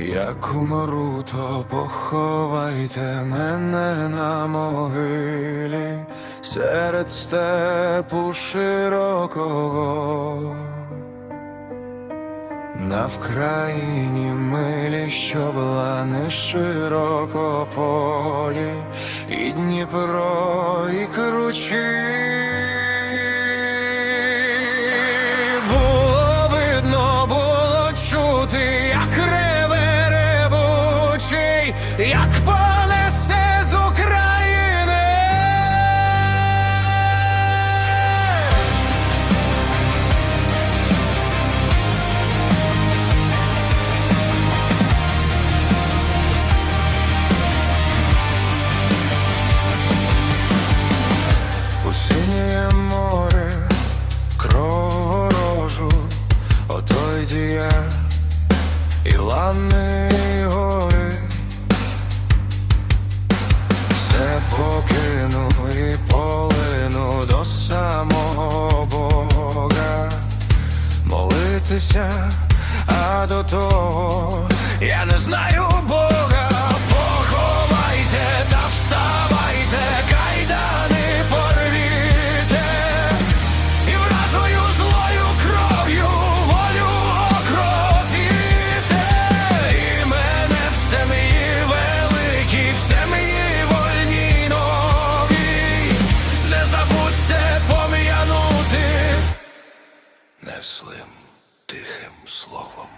Як умру, то поховайте мене на могилі серед степу широкого. На Вкраїні милі, що не широко полі, і Дніпро, і кручі. Як понесе з України. У синє море кроворожу, ото йді я і лани до самого Бога, молитися, а до того креслим, тихим словом.